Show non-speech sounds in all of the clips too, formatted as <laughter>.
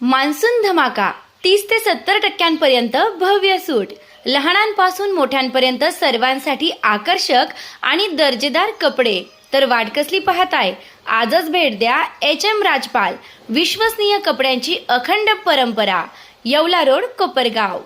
Monsoon धमाका तीस ते सत्तर टक्क्यांपर्यंत भव्य सूट. लहानांपासून मोठ्यांपर्यंत सर्वांसाठी आकर्षक आणि दर्जेदार कपडे. तर वाट कसली पाहताय? आजच भेट द्या एच एम राजपाल विश्वसनीय कपड्यांची अखंड परंपरा येवला रोड कोपरगाव.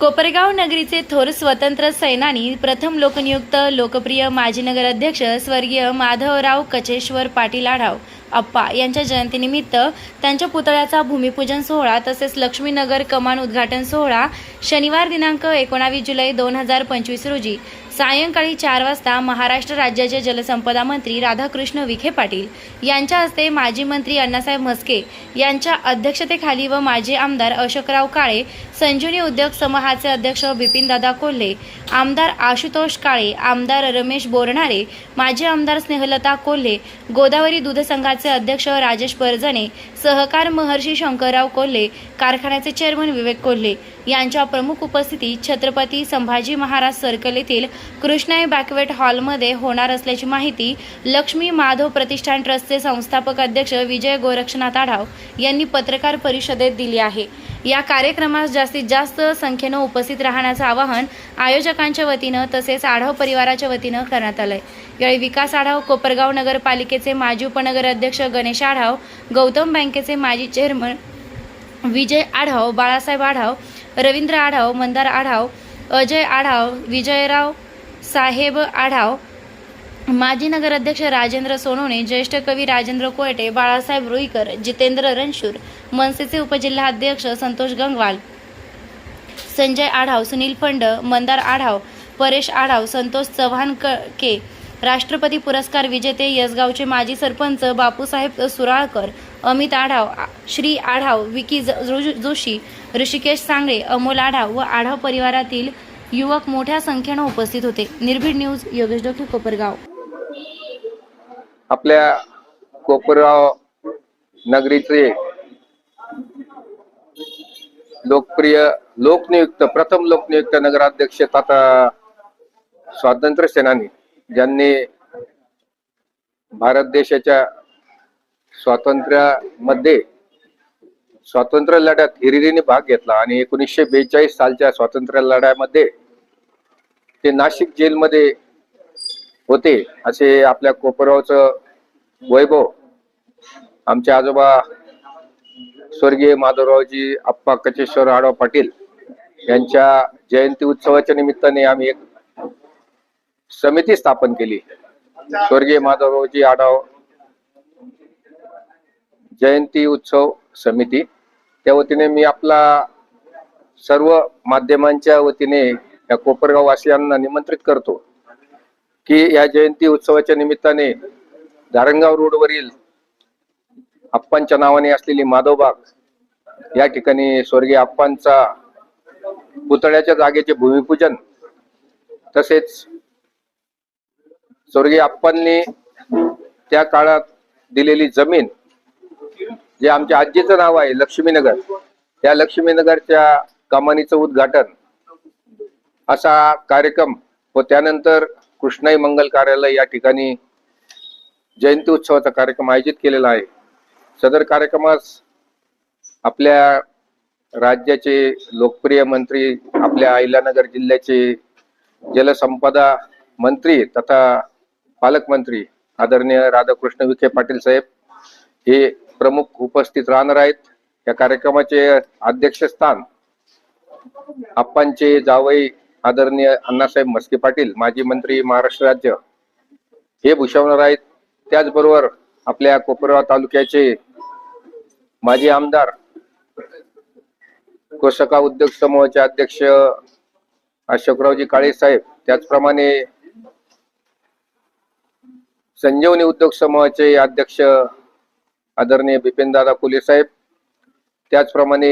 कोपरगाव नगरीचे थोर स्वतंत्र सैनानी प्रथम लोकनियुक्त लोकप्रिय माजी नगर अध्यक्ष स्वर्गीय माधवराव कचेश्वर पाटील आढाव. अप्पा यांच्या जयंतीनिमित्त त्यांच्या पुतळ्याचा भूमिपूजन सोहळा तसेच लक्ष्मीनगर कमान उद्घाटन सोहळा शनिवार दिनांक एकोणावीस जुलै दोन हजार पंचवीस रोजी. सायंकाळी चार वाजता महाराष्ट्र राज्याचे जलसंपदा मंत्री राधाकृष्ण विखे पाटील यांच्या हस्ते माजी मंत्री अण्णासाहेब म्हस्के यांच्या अध्यक्षतेखाली व माजी आमदार अशोकराव काळे संजीवनी उद्योग समूहाचे अध्यक्ष बिपिनदादा कोल्हे आमदार आशुतोष काळे आमदार रमेश बोरणारे माजी आमदार स्नेहलता कोल्हे गोदावरी दूध संघाचे अध्यक्ष राजेश परजणे सहकार महर्षी शंकरराव कोल्हे कारखान्याचे चेअरमन विवेक कोल्हे यांच्या प्रमुख उपस्थितीत छत्रपती संभाजी महाराज सर्कल येथील कृष्णाई बॅकवेट हॉलमध्ये होणार असल्याची माहिती लक्ष्मी माधव प्रतिष्ठान ट्रस्टचे संस्थापक अध्यक्ष विजय गोरक्षनाथ आढाव यांनी पत्रकार परिषदेत दिली आहे. या कार्यक्रमास जास्तीत जास्त संख्येनं उपस्थित राहण्याचं आवाहन आयोजकांच्या वतीनं तसेच आढाव परिवाराच्या वतीनं करण्यात आलंय. यावेळी विकास आढाव कोपरगाव नगरपालिकेचे माजी उपनगर अध्यक्ष गणेश आढाव गौतम बँकेचे माजी चेअरमन विजय आढाव बाळासाहेब आढाव रवींद्र आढाव मंदार आढाव अजय आढाव विजयराव साहेब आढाव माजी नगराध्यक्ष राजेंद्र सोनवणे ज्येष्ठ कवी राजेंद्र कोयटे बाळासाहेब रुईकर जितेंद्र रणशूर मनसेचे उपजिल्हाध्यक्ष संतोष गंगवाल संजय आढाव सुनील फंड मंदार आढाव परेश आढाव संतोष चव्हाण क- के राष्ट्रपती पुरस्कार विजेते यसगावचे माजी सरपंच बापूसाहेब सुराळकर अमित आढाव श्री आढाव विकी जो- जोशी ऋषिकेश सांगळे अमोल आढाव व आढाव परिवारातील युवक मोठ्या संख्येनं उपस्थित होते. निर्भीड न्यूज योगेश डोके कोपरगाव. आपल्या कोपरगाव नगरीचे लोकप्रिय लोकनियुक्त प्रथम लोकनियुक्त नगराध्यक्ष तथा स्वातंत्र्य सेनानी ज्यांनी भारत देशाच्या स्वातंत्र्यामध्ये स्वातंत्र्य लढ्यात हिरिरीने भाग घेतला आणि एकोणीसशे बेचाळीस सालच्या स्वातंत्र्य लढ्यामध्ये ते नाशिक जेलमध्ये होते असे आपल्या कोपरगावचं वैभव आमचे आजोबा स्वर्गीय माधवरावजी आप्पा कचेश्वर आडवा पाटील यांच्या जयंती उत्सवाच्या निमित्ताने आम्ही एक समिती स्थापन केली. स्वर्गीय माधवरावजी आढाव जयंती उत्सव समिती. त्या वतीने मी आपला सर्व माध्यमांच्या वतीने या कोपरगाव वासियांना निमंत्रित करतो की या जयंती उत्सवाच्या निमित्ताने धारणगाव रोडवरील आप्पांच्या नावाने असलेली माधवबाग या ठिकाणी स्वर्गीय आप्पांचा पुतळ्याच्या जागेचे भूमिपूजन तसेच स्वर्गीय आप्पांनी त्या काळात दिलेली जमीन जे आमच्या आजीचं नाव आहे लक्ष्मीनगर. त्या लक्ष्मीनगरच्या कमानीचं उद्घाटन असा कार्यक्रम व त्यानंतर कृष्णाई मंगल कार्यालय या ठिकाणी जयंती उत्सवाचा कार्यक्रम आयोजित केलेला आहे. सदर कार्यक्रमास आपल्या राज्याचे लोकप्रिय मंत्री आपल्या अहिल्यानगर जिल्ह्याचे जलसंपदा मंत्री तथा पालकमंत्री आदरणीय राधाकृष्ण विखे पाटील साहेब हे प्रमुख उपस्थित राहणार आहेत. या कार्यक्रमाचे अध्यक्षस्थान आप्पांचे जावई आदरणीय अण्णासाहेब मस्के पाटील माजी मंत्री महाराष्ट्र राज्य हे भूषवणार आहेत. त्याचबरोबर आपल्या कोपरगाव तालुक्याचे माजी आमदार कोसका उद्योग समूहाचे अध्यक्ष अशोकरावजी काळे साहेब त्याचप्रमाणे संजीवनी उद्योग समूहाचे अध्यक्ष आदरणीय बिपिनदादा फुले साहेब त्याचप्रमाणे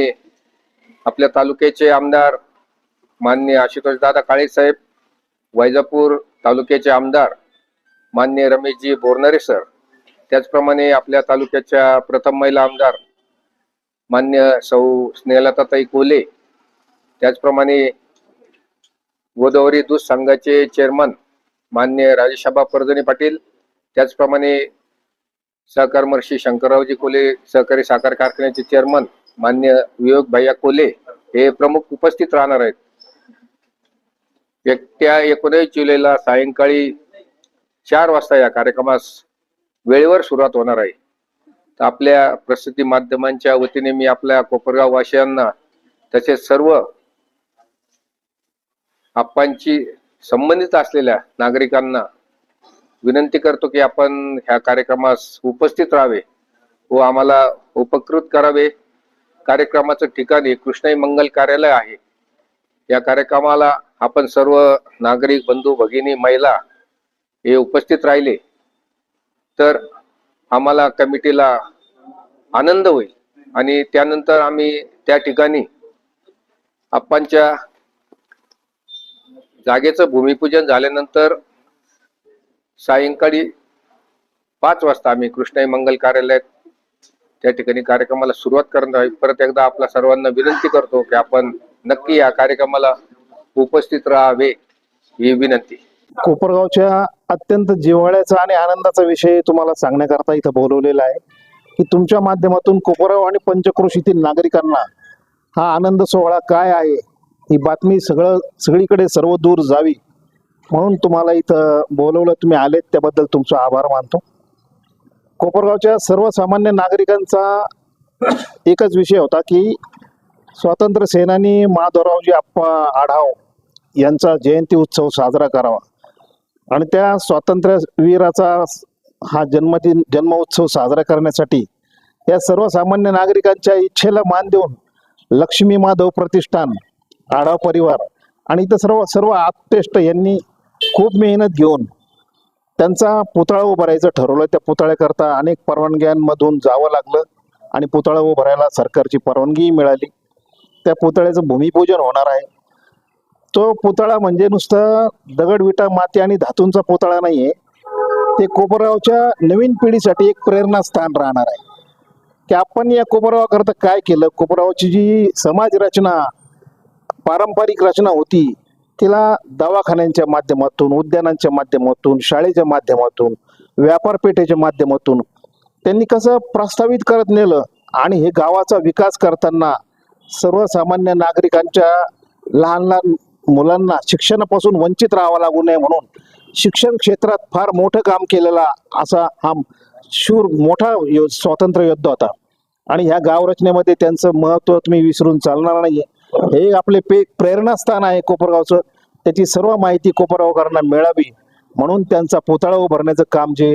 आपल्या तालुक्याचे आमदार माननीय आशुतोष दादा काळे साहेब वैजापूर तालुक्याचे आमदार माननीय रमेशजी बोरनरे सर त्याचप्रमाणे आपल्या तालुक्याच्या प्रथम महिला आमदार मान्य सौ स्नेहलताताई कोले त्याचप्रमाणे गोदावरी दूध संघाचे चेअरमन मान्य राजेशाबा परजणे पाटील त्याचप्रमाणे सहकर्मर्षी शंकररावजी कोले सहकारी साखर कारखान्याचे चेअरमन मान्य विवेक भैया कोले हे प्रमुख उपस्थित राहणार आहेत. एकट्या एकोणीस जुलैला सायंकाळी चार वाजता या कार्यक्रमास वेळेवर सुरुवात होणार आहे. तर आपल्या प्रसिद्धी माध्यमांच्या वतीने मी आपल्या कोपरगाव वासियांना तसेच सर्व आप्पांची संबंधित असलेल्या नागरिकांना विनंती करतो की आपण ह्या कार्यक्रमास उपस्थित राहावे व आम्हाला उपकृत करावे. कार्यक्रमाचं ठिकाण हे कृष्णाई मंगल कार्यालय आहे. या कार्यक्रमाला आपण सर्व नागरिक बंधू भगिनी महिला हे उपस्थित राहिले तर आम्हाला कमिटीला आनंद होईल आणि त्यानंतर आम्ही त्या ठिकाणी आप्पांच्या जागेचं भूमिपूजन झाल्यानंतर सायंकाळी पाच वाजता आम्ही कृष्णाई मंगल कार्यालयात त्या ठिकाणी कार्यक्रमाला सुरुवात करणार आहे. परत एकदा आपल्या सर्वांना विनंती करतो की आपण नक्की या कार्यक्रमाला उपस्थित राहावे ही विनंती. कोपरगावच्या अत्यंत जिव्हाळ्याचा आणि आनंदाचा विषय तुम्हाला सांगण्याकरता इथं बोलवलेला आहे की तुमच्या माध्यमातून कोपरगाव आणि पंचक्रोशीतील नागरिकांना हा आनंद सोहळा काय आहे? ही बातमी सगळं सगळीकडे सर्व दूर जावी. म्हणून तुम्हाला इथं बोलवलं तुम्ही आलेत त्याबद्दल तुमचा आभार मानतो. कोपरगावच्या सर्वसामान्य नागरिकांचा एकच विषय होता की स्वातंत्र्य सेनानी माधवरावजी आप्पा आढाव यांचा जयंती उत्सव साजरा करावा. आणि त्या स्वातंत्र्यवीराचा हा जन्मदिन जन्म उत्सव साजरा करण्यासाठी या सर्वसामान्य नागरिकांच्या इच्छेला मान देऊन लक्ष्मी माधव प्रतिष्ठान आढाव परिवार आणि इथं सर्व सर्व आप्तेष्ट यांनी खूप मेहनत घेऊन त्यांचा पुतळा उभारायचं ठरवलं. त्या पुतळ्याकरता अनेक परवानग्यांमधून जावं लागलं आणि पुतळा उभारायला सरकारची परवानगी मिळाली. त्या पुतळ्याचं भूमिपूजन होणार आहे. तो पुतळा म्हणजे नुसतं दगड विटा माती आणि धातूंचा पुतळा नाही आहे ते कोपरगावच्या नवीन पिढीसाठी एक प्रेरणास्थान राहणार आहे. की आपण या कोपरगावाकरता काय केलं? कोपरगावची जी समाज रचना पारंपरिक रचना होती तिला दवाखान्यांच्या माध्यमातून उद्यानांच्या माध्यमातून शाळेच्या माध्यमातून व्यापारपेठेच्या माध्यमातून त्यांनी कसं प्रस्तावित करत नेलं आणि हे गावाचा विकास करताना सर्वसामान्य नागरिकांच्या लहान लहान मुलांना शिक्षणापासून वंचित राहावं लागू नये म्हणून शिक्षण क्षेत्रात फार मोठं काम केलेला असा हा शूर मोठा यो स्वातंत्र्य योद्धा होता. आणि ह्या गावरचनेमध्ये त्यांचं महत्त्व तुम्ही विसरून चालणार नाही हे आपले पे प्रेरणास्थान आहे कोपरगावचं. त्याची सर्व माहिती कोपरगावकरांना मिळावी. म्हणून त्यांचा पुतळा उभारण्याचं काम जे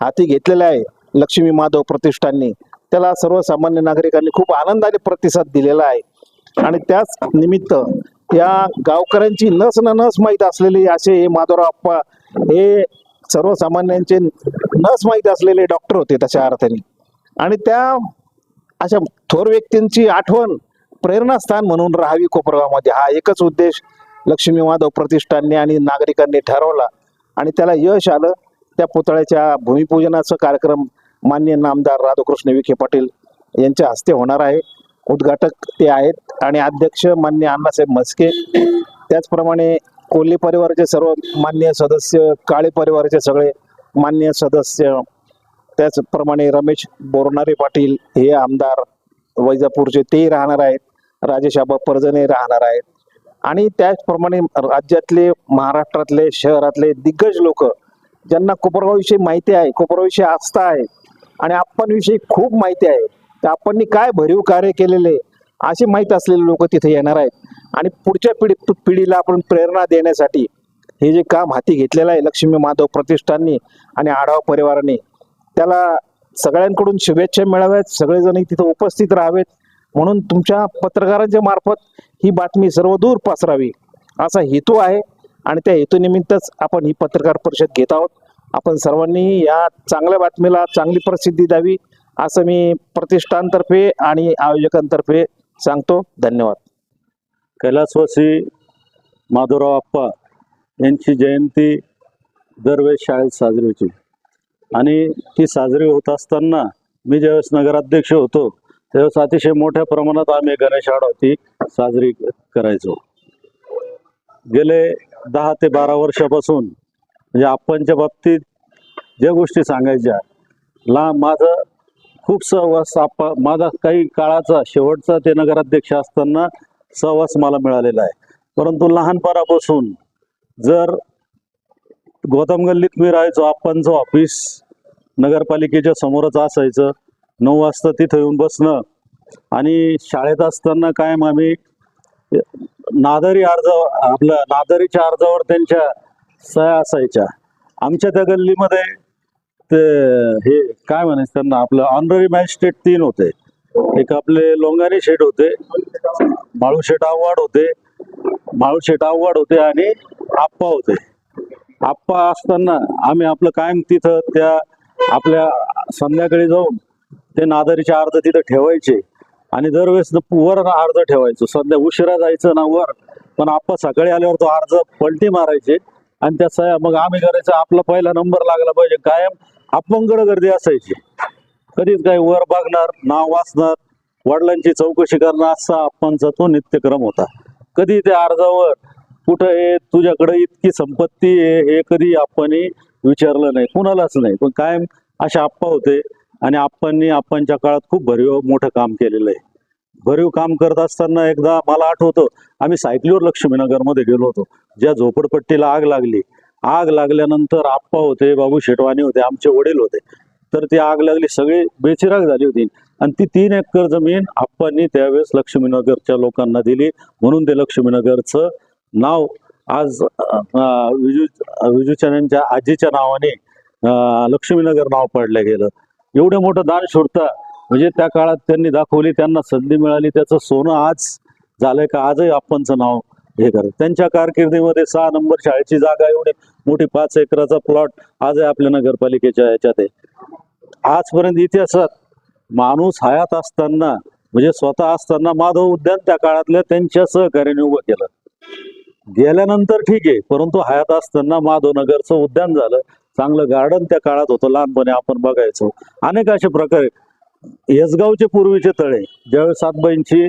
हाती घेतलेलं आहे लक्ष्मी माधव प्रतिष्ठाननी त्याला सर्वसामान्य नागरिकांनी खूप आनंदाने प्रतिसाद दिलेला आहे. आणि त्याच निमित्त या गावकऱ्यांची नस न नस माहीत असलेले असे हे माधवराव आप्पा हे सर्वसामान्यांचे नस माहीत असलेले डॉक्टर होते तशा अर्थाने. आणि त्या अशा थोर व्यक्तींची आठवण प्रेरणास्थान म्हणून राहावी कोपरगावमध्ये. हा एकच उद्देश लक्ष्मी माधव प्रतिष्ठानने आणि नागरिकांनी ठरवला. आणि त्याला यश आलं. त्या पुतळ्याच्या भूमिपूजनाचा कार्यक्रम मान्य नामदार राधाकृष्ण विखे पाटील यांच्या हस्ते होणार आहे. उद्घाटक ते आहेत आणि अध्यक्ष मान्य अण्णासाहेब म्हस्के. त्याचप्रमाणे कोल्हे परिवाराचे सर्व मान्य सदस्य काळे परिवाराचे सगळे मान्य सदस्य त्याचप्रमाणे रमेश बोरणारे पाटील हे आमदार वैजापूरचे ते राहणार आहेत. राजेश आबा परजणे राहणार आहेत. आणि त्याचप्रमाणे राज्यातले महाराष्ट्रातले शहरातले दिग्गज लोक ज्यांना कोपरगावविषयी माहिती आहे कोपरगावविषयी आस्था आहे आणि आपणविषयी खूप माहिती आहे तर आपण काय भरीव कार्य केलेले असे माहीत असलेले लोक तिथे येणार आहेत. आणि पुढच्या पिढी पिढीला आपण प्रेरणा देण्यासाठी हे जे काम हाती घेतलेलं आहे लक्ष्मी माधव प्रतिष्ठाननी आणि आढावा परिवाराने त्याला सगळ्यांकडून शुभेच्छा मिळाव्यात. सगळेजण तिथे उपस्थित राहावेत. म्हणून तुमच्या पत्रकारांच्या मार्फत ही बातमी सर्वदूर पसरावी. असा हेतू आहे आणि त्या हेतूनिमित्तच आपण ही पत्रकार परिषद घेत आहोत. आपण सर्वांनी या चांगल्या बातमीला चांगली प्रसिद्धी द्यावी असं मी प्रतिष्ठानतर्फे आणि आयोजकांतर्फे सांगतो. धन्यवाद. कैलासवासी माधवराव आप्पा यांची जयंती दरवेळेस शाळेत साजरी होती. आणि ती साजरी होत असताना मी ज्यावेळेस नगराध्यक्ष होतो तेव्हा अतिशय मोठ्या प्रमाणात आम्ही गणेश आडवती साजरी करायचो. गेले दहा ते बारा वर्षापासून म्हणजे आपणच्या बाबतीत ज्या गोष्टी सांगायच्या ला माझं खूप सहवास आपा माझा काही काळाचा शेवटचा ते नगराध्यक्ष असताना सहवास मला मिळालेला आहे. परंतु लहानपणापासून जर गौतम गल्लीत मी राहायचो आपणचं ऑफिस नगरपालिकेच्या समोरच असायचं नऊ वाजता तिथं येऊन बसणं. आणि शाळेत असताना कायम आम्ही नादारी अर्ज आपलं नादारीच्या अर्जावर त्यांच्या सह्या असायच्या. आमच्या त्या गल्लीमध्ये ते हे काय म्हणायचं त्यांना आपलं ऑनररी मॅजिस्ट्रेट तीन होते. एक आपले लोंगारी शेठ होते माळू शेठ आव्हाड होते माळू शेठ आव्हाड होते आणि आप्पा होते. आप्पा असताना आम्ही आपलं कायम तिथं त्या आपल्या संध्याकाळी जाऊन ते नादारीचे अर्ध तिथं ठेवायचे. आणि दरवेळेस वर अर्ज ठेवायचो. सध्या उशिरा जायचं ना वर. पण आप्पा सकाळी आल्यावर तो अर्ज पलटी मारायचे. आणि त्या मग आम्ही करायचं आपला पहिला नंबर लागला पाहिजे. कायम अपंगड गर्दी असायची. कधीच काही वर बघणार नाव वाचणार वडिलांची चौकशी करणार असा आप्पांचा तो नित्यक्रम होता. कधी त्या अर्जावर कुठं हे तुझ्याकडे इतकी संपत्ती आहे हे कधी आपण विचारलं नाही. कुणालाच नाही. पण कायम असे आप्पा होते. आणि आप्पांनी आप्पांच्या काळात खूप भरीव मोठं काम केलेलं आहे. भरीव काम करत असताना एकदा मला आठवतं आम्ही सायकलीवर लक्ष्मीनगरमध्ये गेलो होतो. ज्या झोपडपट्टीला आग लागली. आग लागल्यानंतर आप्पा होते बाबू शेटवानी होते आमचे वडील होते. तर ती आग लागली सगळी बेचिराग झाली होती. आणि ती तीन एकर जमीन आप्पांनी त्यावेळेस लक्ष्मीनगरच्या लोकांना दिली. म्हणून ते लक्ष्मीनगरचं नाव आज विजू विजूचंद्रांच्या आजीच्या नावाने लक्ष्मीनगर नाव पडलं गेलं. एवढं मोठं दान शोधता म्हणजे त्या काळात त्यांनी दाखवली त्यांना संधी मिळाली त्याचं सोनं आज झालंय का? आजही आप्पांचं नाव हे करत. त्यांच्या कारकिर्दीमध्ये सहा नंबर शाळेची जागा एवढी मोठी पाच एकराचा प्लॉट आजही आपल्या नगरपालिकेच्या ह्याच्यात आहे. आजपर्यंत इतिहासात माणूस हयात असताना म्हणजे स्वतः असताना माधव उद्यान त्या काळातल्या त्यांच्या सहकार्याने उभं केलं. गेल्यानंतर ठीक आहे परंतु हयात असताना माधव नगरचं उद्यान झालं. चांगलं गार्डन त्या काळात होतं लहानपणी आपण बघायचो. अनेक असे प्रकारे येसगावचे पूर्वीचे तळे ज्यावेळेस सातबाईंची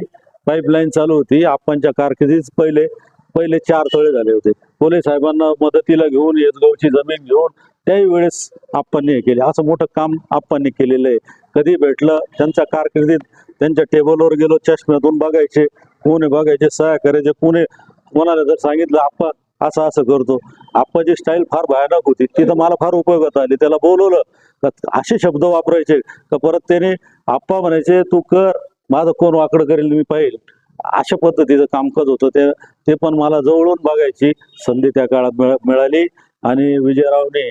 पाईपलाईन चालू होती आप्पांच्या कारकिर्दीत पहिले पहिले चार तळे झाले होते. पोलीस साहेबांना मदतीला घेऊन येसगावची जमीन घेऊन त्याही वेळेस आप्पांनी हे केले. असं मोठं काम आप्पांनी केलेलं आहे. कधी भेटलं त्यांच्या कारकिर्दीत त्यांच्या टेबलवर गेलो चष्म्यातून बघायचे कोणी बघायचे सहाय्य करायचे कोणी कोणाला जर सांगितलं आप्पा असं असं करतो. आप्पाची स्टाईल फार भयानक होती तिथं मला फार उपयोगात आली. त्याला बोलवलं का असे शब्द वापरायचे का परत त्याने आप्पा म्हणायचे तू कर माझं कोण वाकडं करेल मी पाहिल. अशा पद्धतीचं कामकाज होतं. ते ते पण मला जवळून बघायची संधी त्या काळात मिळाली. आणि विजयरावने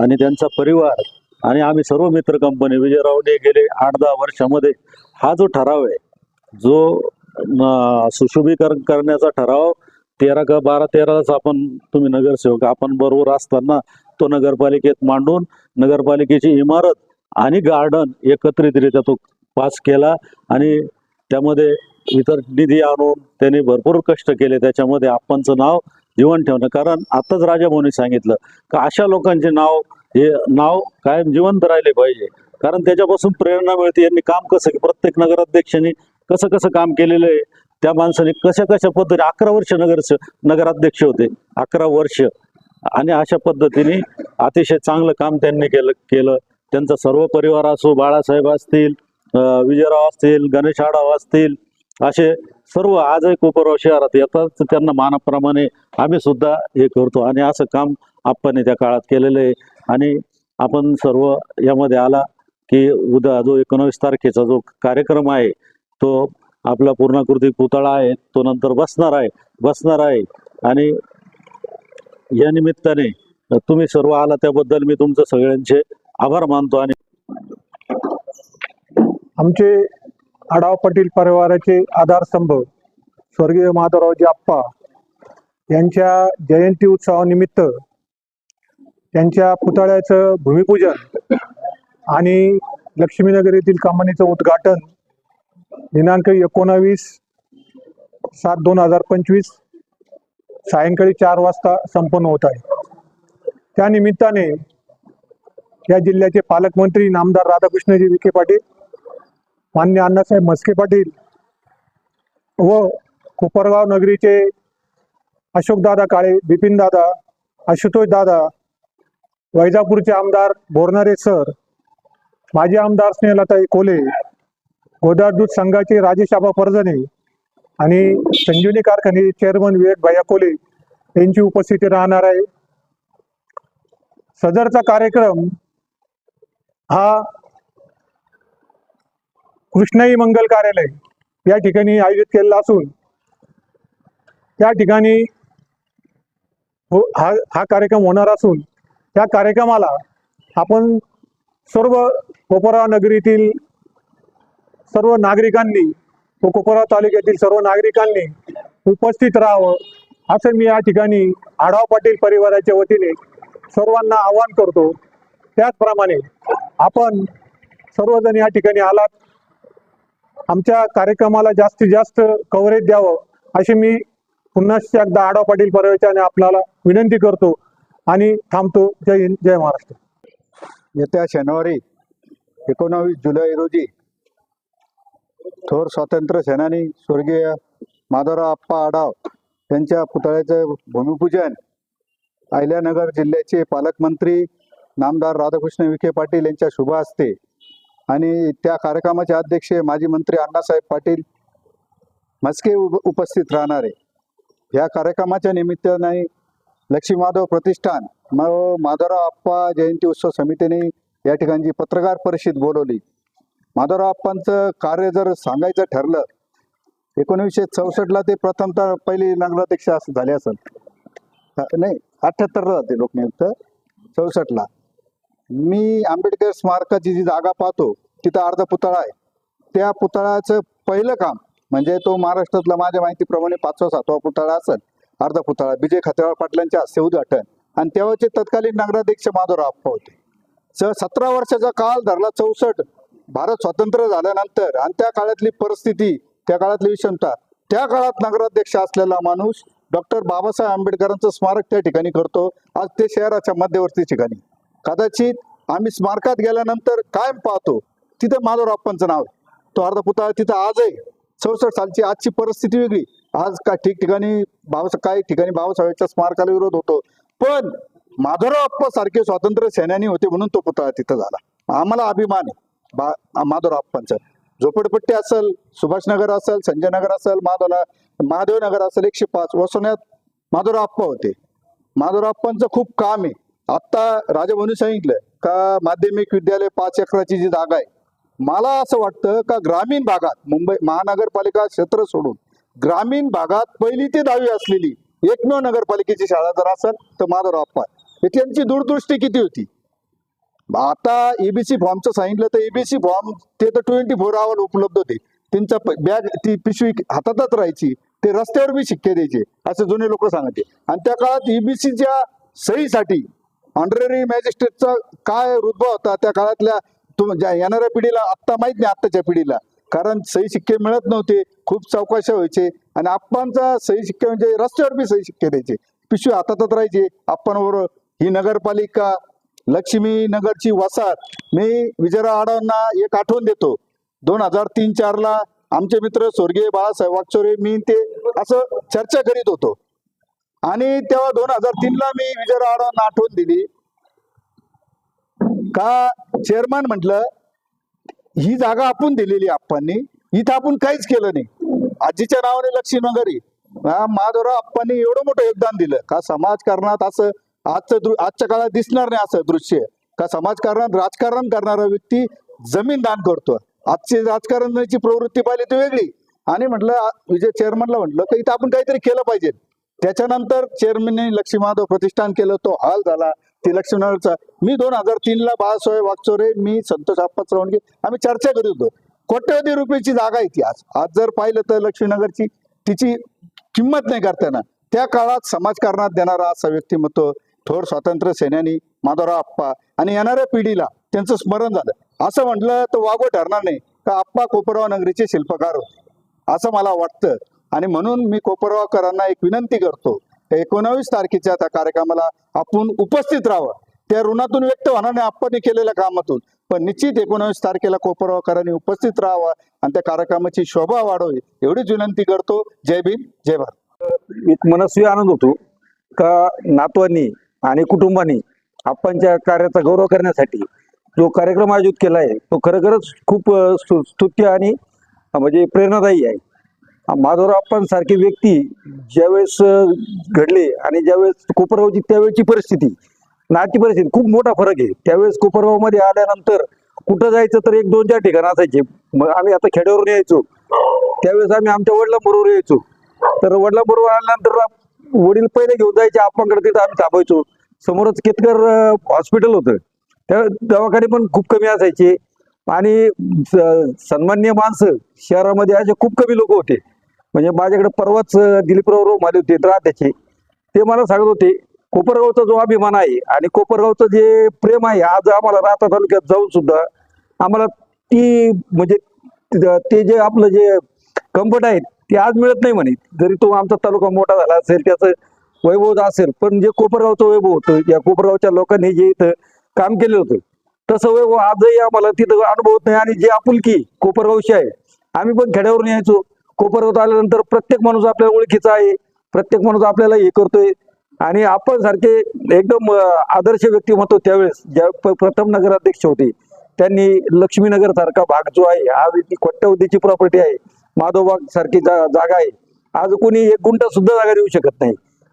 आणि त्यांचा परिवार आणि आम्ही सर्व मित्र कंपनी विजयरावने गेले आठ दहा वर्षामध्ये. हा जो ठराव आहे जो सुशोभीकरण करण्याचा ठराव तेरा का बारा तेरालाच आपण तुम्ही नगरसेवक आपण बरोबर असताना तो नगरपालिकेत मांडून नगरपालिकेची इमारत आणि गार्डन एकत्रितरित्या तो पास केला आणि त्यामध्ये इतर निधी आणून त्यांनी भरपूर कष्ट केले. त्याच्यामध्ये आपणचं नाव जीवन ठेवणं. कारण आताच राजाभाऊनी सांगितलं का अशा लोकांचे नाव हे नाव कायम जिवंत राहिले पाहिजे. कारण त्याच्यापासून प्रेरणा मिळते. यांनी काम कसं प्रत्येक नगराध्यक्षांनी कसं कसं काम केलेलं आहे त्या माणसाने कशा कशा पद्धतीने अकरा वर्ष नगर नगराध्यक्ष होते. अकरा वर्ष. आणि अशा पद्धतीने अतिशय चांगलं काम त्यांनी केलं केलं. त्यांचा सर्व परिवार असो बाळासाहेब असतील विजयराव असतील गणेश आढाव असतील असे सर्व आजही कोपरगाव शहरात येतात. तर त्यांना मानाप्रमाणे आम्ही सुद्धा हे करतो. आणि असं काम आपण त्या काळात केलेलं आहे. आणि आपण सर्व यामध्ये आला की उद्या जो एकोणावीस तारखेचा जो कार्यक्रम आहे तो आपला पूर्णाकृती पुतळा आहे तो नंतर बसणार आहे बसणार आहे. आणि या निमित्ताने तुम्ही सर्व आला त्याबद्दल मी तुमचं सगळ्यांचे आभार मानतो आणि आमचे आढाव पाटील परिवाराचे आधारस्तंभ स्वर्गीय माधवरावजी आप्पा यांच्या जयंती उत्सवानिमित्त त्यांच्या पुतळ्याचं भूमिपूजन आणि लक्ष्मीनगर येथील कामानीचं उद्घाटन दिनांक एकोणावीस सात दोन हजार पंचवीस सायंकाळी चार वाजता संपन्न होत आहे. त्या निमित्ताने या जिल्ह्याचे पालकमंत्री नामदार राधाकृष्णजी विखे पाटील मान्य अण्णासाहेब म्हस्के पाटील व कोपरगाव नगरीचे अशोकदादा काळे बिपिनदादा आशुतोष दादा वैजापूरचे आमदार बोरणारे सर माजी आमदार स्नेहलताई कोले गोदार दूध संघाचे राजेश आबा परजणे आणि संजीवनी कारखाने चेअरमन विवेक भैया कोले यांची उपस्थिती राहणार आहे. सदरचा कार्यक्रम हा कृष्णाई मंगल कार्यालय या ठिकाणी आयोजित केलेला असून त्या ठिकाणी हो हा हा कार्यक्रम होणार असून त्या कार्यक्रमाला आपण सर्व कोपरा नगरीतील सर्व नागरिकांनी कोकोपरा तालुक्यातील सर्व नागरिकांनी उपस्थित राहावं असं मी या ठिकाणी आढाव पाटील परिवाराच्या वतीने सर्वांना आवाहन करतो. त्याचप्रमाणे आपण सर्वजण या ठिकाणी आलात. आमच्या कार्यक्रमाला जास्तीत जास्त कव्हरेज द्यावं अशी मी पुन्हा एकदा आढाव पाटील परिवाराने आपल्याला विनंती करतो आणि थांबतो. जय हिंद जय महाराष्ट्र. येत्या शनिवारी एकोणावीस जुलै रोजी थोर स्वातंत्र्य सेनानी स्वर्गीय माधवराव आप्पा आडाव यांच्या पुतळ्याचं भूमिपूजन. अहिल्यानगर जिल्ह्याचे पालकमंत्री नामदार राधाकृष्ण विखे पाटील यांच्या शुभ असते आणि त्या कार्यक्रमाचे अध्यक्ष माजी मंत्री अण्णासाहेब पाटील मस्के उपस्थित राहणार. आहे या कार्यक्रमाच्या निमित्ताने लक्ष्मी माधव प्रतिष्ठान म माधवराव आप्पा जयंती उत्सव समितीने या ठिकाणची पत्रकार परिषद बोलवली. माधवराव कार्य जर सांगायचं ठरलं एकोणीसशे चौसष्टला ते प्रथमतः पहिली नगराध्यक्ष असं झाले असेल. नाही अठ्ठ्याहत्तरला होते लोकनियुक्त चौसष्टला. मी आंबेडकर स्मारकाची जी जागा पाहतो तिथं अर्धा पुतळा आहे. त्या पुतळ्याचं पहिलं काम म्हणजे तो महाराष्ट्रातला माझ्या माहितीप्रमाणे पाचवा सातवा पुतळा असेल अर्धा पुतळा विजय खतेवाळ पाटलांच्या हस्ते उद्घाटन. आणि तेव्हाचे तत्कालीन नगराध्यक्ष माधवराव होते. सतरा वर्षाचा काळ धरला चौसष्ट भारत स्वातंत्र्य झाल्यानंतर आणि त्या काळातली परिस्थिती त्या काळातली विषमता त्या काळात नगराध्यक्ष असलेला माणूस डॉक्टर बाबासाहेब आंबेडकरांचं स्मारक त्या ठिकाणी करतो. आज ते शहराच्या मध्यवर्ती ठिकाणी. कदाचित आम्ही स्मारकात गेल्यानंतर कायम पाहतो. तिथं माधवराप्पांचं नाव आहे. तो अर्धा पुतळा तिथं आजही चौसष्ट सालची आजची परिस्थिती वेगळी. आज का ठिकठिकाणी बाबासा काही ठिकाणी बाबासाहेबांच्या स्मारकाला विरोध होतो. पण माधवराव आप्पा सारखे स्वातंत्र्य सेनानी होते म्हणून तो पुतळा तिथं झाला. आम्हाला अभिमान आहे. बा माधवराव झोपडपट्टी असेल सुभाषनगर असेल संजय नगर असेल माधवला महादेव नगर असेल एकशे पाच. वसवण्यात माधवराप्पा होते. माधवराप्पांचं खूप काम आहे. आत्ता राजभवनी सांगितलं का माध्यमिक विद्यालय पाच एकराची जी जागा आहे. मला असं वाटतं का ग्रामीण भागात मुंबई महानगरपालिका क्षेत्र सोडून ग्रामीण भागात पहिली ते दहावी असलेली एकमेव नगरपालिकेची शाळा जर असेल तर माधवराप्पा त्यांची दूरदृष्टी किती होती? आता एबीसी फॉर्मचं सांगितलं तर एबीसी फॉर्म ते तर ट्वेंटी फोर आवर उपलब्ध होते. त्यांच्या बॅग ती पिशवी हातातच राहायची. ते रस्त्यावर बी शिक्के द्यायचे असे जुने लोक सांगायचे आणि त्या काळात एबीसीच्या सहीसाठी ऑनररी मॅजिस्ट्रेटचा काय रुतबा होता त्या काळातल्या तुम ज्या येणाऱ्या पिढीला आत्ता माहीत नाही आत्ताच्या पिढीला. कारण सही शिक्के मिळत नव्हते खूप चौकशा व्हायचे. आणि आप्पांचा सही शिक्के म्हणजे रस्त्यावर बी सही शिक्के द्यायचे. पिशवी हातातच राहायचे. आप्पांवर ही नगरपालिका लक्ष्मी नगरची वसाहत. मी विजयराव आडवांना एक आठवण देतो. दोन हजार तीन चारला आमचे मित्र स्वर्गीय बाळासाहेब वागचोरे मी ते असं चर्चा करीत होतो. आणि तेव्हा दोन हजार तीन ला मी विजयराव आडवांना आठवण दिली. का चेअरमॅन म्हटलं ही जागा आपण दिलेली आप्पांनी. इथं आपण काहीच केलं नाही. आजीच्या नावाने लक्ष्मी नगरी हा, आप्पांनी एवढं मोठं योगदान दिलं. का समाजकारणात असं आजचं दृ आजच्या काळात दिसणार नाही असं दृश्य. का समाजकारणात राजकारण करणारा व्यक्ती जमीन दान करतो आजची राजकारणाची प्रवृत्ती पाहिली ती वेगळी. आणि म्हटलं विजय चेअरमनला म्हटलं की इथं आपण काहीतरी केलं पाहिजे? त्याच्यानंतर चेअरमनने लक्ष्मी माधव प्रतिष्ठान केलं तो हाल झाला. ती लक्ष्मीनगरचा मी दोन हजार तीनला बाळासाहेब वागचोरे मी संतोष आप्पा चव्हाणगे आम्ही चर्चा करीत होतो. कोट्यवधी रुपयाची जागा आहे ती आज. आज जर पाहिलं तर लक्ष्मीनगरची तिची किंमत नाही करताना. त्या काळात समाजकारणात देणारा असा व्यक्तिमत्व थोर स्वातंत्र्य सेनानी माधवराव आप्पा आणि येणाऱ्या पिढीला त्यांचं स्मरण झालं. असं म्हटलं तर वागो ठरणार नाही का आप्पा कोपरगाव नगरीचे शिल्पकार होते. असं मला वाटतं. आणि म्हणून मी कोपरगावकरांना एक विनंती करतो एकोणावीस तारखेच्या त्या कार्यक्रमाला आपण उपस्थित राहावं. त्या ऋणातून व्यक्त होणार नाही आपण केलेल्या कामातून. पण निश्चित एकोणावीस तारखेला कोपरगावकरांनी उपस्थित राहावं आणि त्या कार्यक्रमाची शोभा वाढवी एवढीच विनंती करतो. जय भीम जय भारत. एक मनस्वी आनंद होतो का नातवांनी आणि कुटुंबाने आप्पांच्या कार्याचा गौरव करण्यासाठी जो कार्यक्रम आयोजित केला आहे तो खरोखरच खूप स्तुत्य आणि म्हणजे प्रेरणादायी आहे. माधवराव सारखी व्यक्ती ज्यावेळेस घडले आणि ज्यावेळेस कोपरगावची त्यावेळेची परिस्थिती नाची परिस्थिती खूप मोठा फरक आहे. त्यावेळेस कोपरगावमध्ये आल्यानंतर कुठं जायचं तर एक दोन चार ठिकाण असायचे. मग आम्ही आता खेड्यावरून यायचो. त्यावेळेस आम्ही आमच्या वडिलांबरोबर यायचो. तर वडिलांबरोबर आल्यानंतर वडील पहिले घेऊन जायचे आपणकडे तिथं आम्ही थांबायचो. समोरच केतकर हॉस्पिटल होतं. त्या दवाखाने पण खूप कमी असायचे. आणि स- सन्मान्य माणसं शहरामध्ये असे खूप कमी लोक होते. म्हणजे माझ्याकडे परवाच दिलीपराव दिलीपराव आले होते त्याचे ते मला सांगत होते कोपरगावचा जो अभिमान आहे आणि कोपरगावचं जे प्रेम आहे आज आम्हाला राहता तालुक्यात जाऊन सुद्धा आम्हाला ती म्हणजे ते जे आपलं जे कम्फर्ट आहे ते आज मिळत नाही म्हणे. जरी तो आमचा तालुका मोठा झाला असेल त्याचं वैभव असेल पण जे कोपरगावचं वैभव होतं या कोपरगावच्या लोकांनी जे इथं काम केलं होतं तसं वैभव आजही आम्हाला तिथं अनुभवत नाही. आणि जे आपुलकी कोपरगावशी आहे आम्ही पण खेड्यावरून यायचो. कोपरगावत आल्यानंतर प्रत्येक माणूस आपल्या ओळखीचा आहे प्रत्येक माणूस आपल्याला हे करतोय. आणि आपण सारखे एकदम आदर्श आदर्श व्यक्तिमत्व त्यावेळेस ज्या प- प्रथम नगराध्यक्ष होते त्यांनी लक्ष्मीनगर सारखा भाग जो आहे आज ती कोट्यवधीची प्रॉपर्टी आहे. माधोबाग सारखी जा जागा आहे. आज कोणी एक गुंठा सुद्धा जागा देऊ शकत नाही.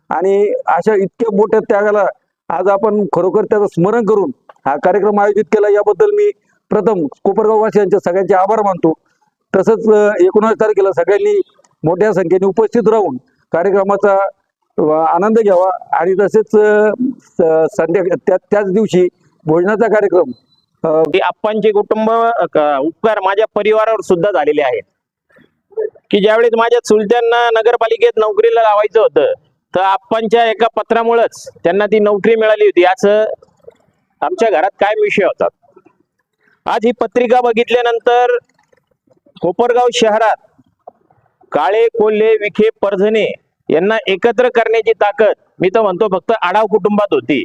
आणि अशा इतक्या मोठ्या त्यागाला आज आपण खरोखर त्याचं स्मरण करून हा कार्यक्रम आयोजित केला याबद्दल मी प्रथम कोपरगाववासियांचे सगळ्यांचे आभार मानतो. तसंच एकोणावीस तारखेला सगळ्यांनी मोठ्या संख्येने उपस्थित राहून कार्यक्रमाचा आनंद घ्यावा. आणि तसेच संध्या त्या त्याच दिवशी भोजनाचा कार्यक्रम आप्पांचे कुटुंब उपकार माझ्या परिवारावर सुद्धा झालेले आहेत. की ज्यावेळेस माझ्या चुलत्यांना नगरपालिकेत नोकरीला लावायचं होतं तर आपणच्या एका पत्रामुळेच त्यांना ती नोकरी मिळाली होती. असं आमच्या घरात काय विषय होतात आज ही पत्रिका बघितल्यानंतर कोपरगाव शहरात काळे कोल्हे विखे परझणे यांना एकत्र करण्याची ताकद मी तर म्हणतो फक्त आढाव कुटुंबात होती.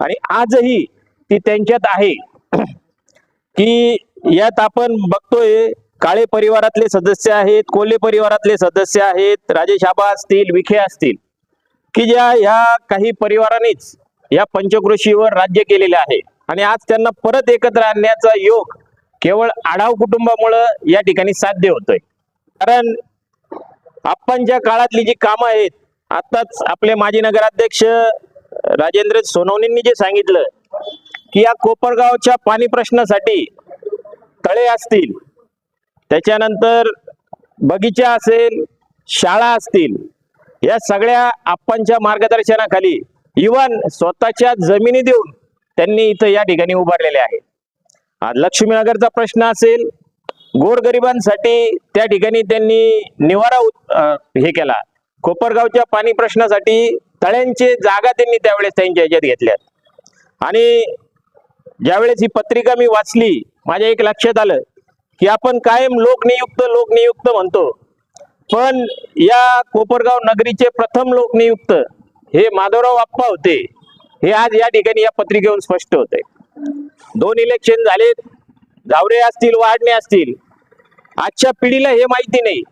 आणि आजही ती त्यांच्यात आहे. <clears throat> की यात आपण बघतोय काळे परिवारातले सदस्य आहेत कोल्हे परिवारातले सदस्य आहेत राजेश आबा असतील विखे असतील की ज्या ह्या काही परिवारानेच या पंचकृषीवर राज्य केलेले आहे. आणि आज त्यांना परत एकत्र आणण्याचा योग केवळ आढाव कुटुंबामुळं या ठिकाणी साध्य होतोय. कारण आपण ज्या काळातली जी कामं आहेत आताच आपले माजी नगराध्यक्ष राजेंद्र सोनवणींनी जे सांगितलं की या कोपरगावच्या पाणी प्रश्नासाठी तळे असतील त्याच्यानंतर बगीचा असेल शाळा असतील या सगळ्या आप्पांच्या मार्गदर्शनाखाली इवन स्वतःच्या जमिनी देऊन त्यांनी इथं या ठिकाणी उभारलेले आहे. आज लक्ष्मीनगरचा प्रश्न असेल गोरगरिबांसाठी त्या ठिकाणी त्यांनी निवारा हे केला. कोपरगावच्या पाणी प्रश्नासाठी तळ्यांचे जागा त्यांनी त्यावेळेस त्यांच्या ह्याच्यात घेतल्यात. आणि ज्यावेळेस ही पत्रिका मी वाचली माझ्या एक लक्षात आलं की आपण कायम लोकनियुक्त लोकनियुक्त म्हणतो. पण या कोपरगाव नगरीचे प्रथम लोकनियुक्त हे माधवराव आप्पा होते. हे आज या ठिकाणी या पत्रिकेहून स्पष्ट होते दोन इलेक्शन झालेत. जावरे असतील वाढणे असतील. आजच्या पिढीला हे माहिती नाही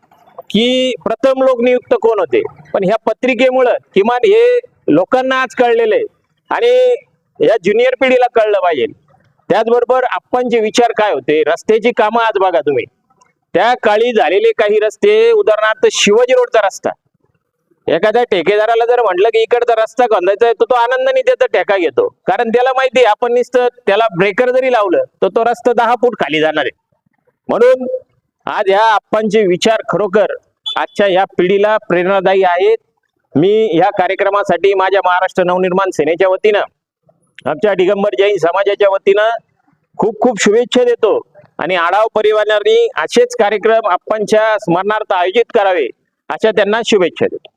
की प्रथम लोकनियुक्त कोण होते. पण ह्या पत्रिकेमुळं किमान हे लोकांना आज कळलेलं आहे. आणि या ज्युनियर पिढीला कळलं पाहिजे. त्याचबरोबर आप्पांचे विचार काय होते रस्त्याची कामं आज बघा तुम्ही. त्या काळी झालेले काही रस्ते उदाहरणार्थ शिवाजी रोडचा रस्ता. एखाद्या ठेकेदाराला जर म्हटलं की इकडचा रस्ता बांधायचा आहे तर तो आनंदाने त्याचा ठेका घेतो. कारण त्याला माहिती आहे आपण नुसतं त्याला ब्रेकर जरी लावलं तर तो रस्ता दहा फूट खाली जाणार आहे. म्हणून आज ह्या आपणचे विचार खरोखर आजच्या ह्या पिढीला प्रेरणादायी आहेत. मी ह्या कार्यक्रमासाठी माझ्या महाराष्ट्र नवनिर्माण सेनेच्या वतीनं आमच्या दिगंबर जैन समाजाच्या वतीनं खूप खूप शुभेच्छा देतो. आणि आढाव परिवारांनी असेच कार्यक्रम आपणच्या स्मरणार्थ आयोजित करावे अशा त्यांना शुभेच्छा देतो.